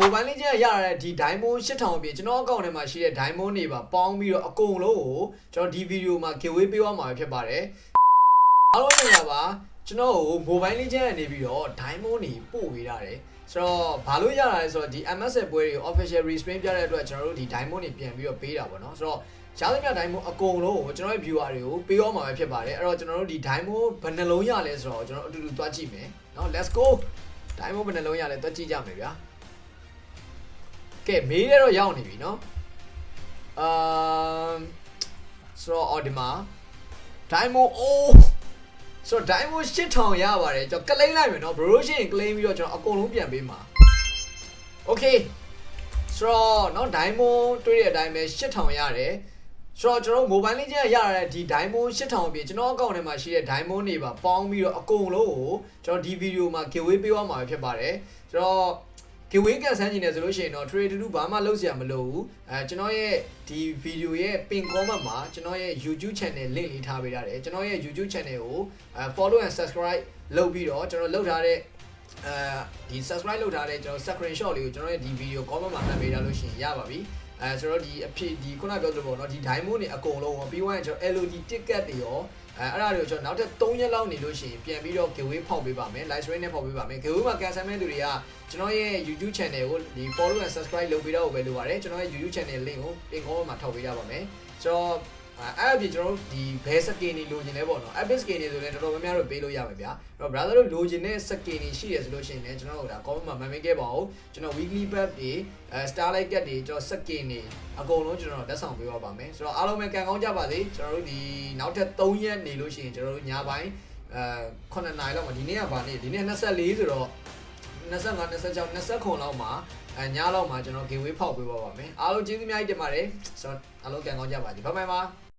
မိုဘိုင်းလေးချင်းရရတဲ့ဒီ diamond 8000အပြင်ကျွန်တော်အကောင့်ထဲမှာရှိတဲ့ diamond တွေပါပေါင်းပြီးတော့အကုန်လုံးကိုကျွန်တော်ဒီဗီဒီယိုမှာ giveaway ပေးသွားမှာဖြစ်ပါတယ်အားလုံးမင်္ဂလာပါကျွန်တော်ကိုမိုဘိုင်းလေးချင်းကနေပြီးတော့ diamond တွေပို့ပေးရတယ်ဆိုတော့ဘာလို့ရတာလဲဆိုတော့ဒီ MSL ပွဲတွေ official restrain ပြတဲ့အတွက်ကျွန်တော်တို့ဒီ diamond တွေပြန်ပြီးတော့ပေးတာပေါ့နော်ဆိုတော့ရှားသမျှ diamond အကုန်လုံးကိုကျွန်တော်ရဲ့ viewer တွေကိုပေးသွားမှာပဲဖြစ်ပါတယ်အဲ့တော့ကျွန်တော်တို့ဒီ diamond ဘယ်နှလုံးရလဲဆိုတော့ကျွန်တော်အတူတူတွားကြည့်မယ်နော် let's go diamond ဘယ်နှလုံးရလဲတွားကြည့်ကြမယ်ဗျာ ကဲမေးရတော့ရောက်နေပြီเนาะအမ်ဆိုတော့အော်ဒီမှာ diamond အိုးဆိုတော့ diamond 8000ရပါတယ်ကျွန်တော်ကလိမ့်လိုက်မယ်เนาะ bro ရှင်ကလိမ့်ပြီးတော့ကျွန်တော်အကုန်လုံးပြန်ပေးမှာ okay ဆိုတော့เนาะ diamond တွေ့တဲ့အတိုင်းပဲ8000ရတယ်ဆိုတော့ကျွန်တော် mobile legend ရရတဲ့ဒီ diamond 8000အပြင်ကျွန်တော်အကောင့်ထဲမှာရှိတဲ့ diamond တွေပါပေါင်းပြီးတော့အကုန်လုံးကိုကျွန်တော်ဒီဗီဒီယိုမှာ giveaway ပေးသွားမှာပဲဖြစ်ပါတယ်ဆိုတော့ giveaway ကန်ဆန်းနေတယ်ဆိုလို့ရှိရင်တော့ trade တူဘာမှလုပ်စရာမလိုဘူးအဲကျွန်တော်ရဲ့ဒီဗီဒီယိုရဲ့ပင် comment မှာကျွန်တော်ရဲ့ YouTube channel link လေးထားပေးရတယ်ကျွန်တော်ရဲ့ YouTube channel ကိုအဲ follow and subscribe လုပ်ပြီးတော့ကျွန်တော်လုပ်ထားတဲ့အဲဒီ subscribe လုပ်ထားတဲ့ကျွန်တော် screenshot လေးကိုကျွန်တော်ရဲ့ဒီ video comment မှာမှတ်ပေးထားလို့ရှိရင်ရပါပြီ အဲဆိုတော့ဒီအဖြစ်ဒီခုနပြောသလိုပေါ့နော်ဒီ diamond တွေအကုန်လုံးရောပြီးသွားရင်ကျွန်တော် LED ticket တွေရောအဲအဲ့ဒါတွေကိုကျွန်တော်နောက်ထပ်3ရက်လောက်နေလို့ရှိရင်ပြန်ပြီးတော့ giveaway ဖောက်ပေးပါမယ် live stream နဲ့ဖောက်ပေးပါမယ် giveaway မှာ cancel မဲ့သူတွေကကျွန်တော်ရဲ့ YouTube channel ကိုဒီ follow and subscribe လုပ်ပေးတော့ပဲလိုပါတယ်ကျွန်တော်ရဲ့ YouTube channel link ကိုပင် comment မှာထောက်ပေးရပါမယ်ဆိုတော့ အဲ့အပြင်ကျွန်တော်တို့ဒီဘဲစကင်တွေလိုချင်လဲပေါ့နော် epic skin တွေဆိုလည်းတော်တော်များများတော့ပေးလို့ရမယ်ဗျာအဲ့တော့ brother တို့လိုချင်တဲ့ skin တွေရှိရဆိုလို့ရှိရင်လည်းကျွန်တော်တို့ဒါ comment မှာ comment ခဲ့ပါဦးကျွန်တော် weekly pack တွေအဲ starlight cat တွေကျွန်တော် skin တွေအကုန်လုံးကျွန်တော်လက်ဆောင်ပေးပါပါမယ်ဆိုတော့အားလုံးပဲကံကောင်းကြပါစေကျွန်တော်တို့ဒီနောက်ထပ်3ရက်နေလို့ရှိရင်ကျွန်တော်တို့ညပိုင်းအဲ9နာရီလောက်မှာဒီနေ့ကဗာနေ့ဒီနေ့24ဆိုတော့25 26 29လောက်မှာအဲညလောက်မှာကျွန်တော် giveaway ဖောက်ပေးပါပါမယ်အားလုံးကျေးဇူးအများကြီးတင်ပါတယ်ဆိုတော့အားလုံးကံကောင်းကြပါစေဘိုင်ဘိုင်ပါ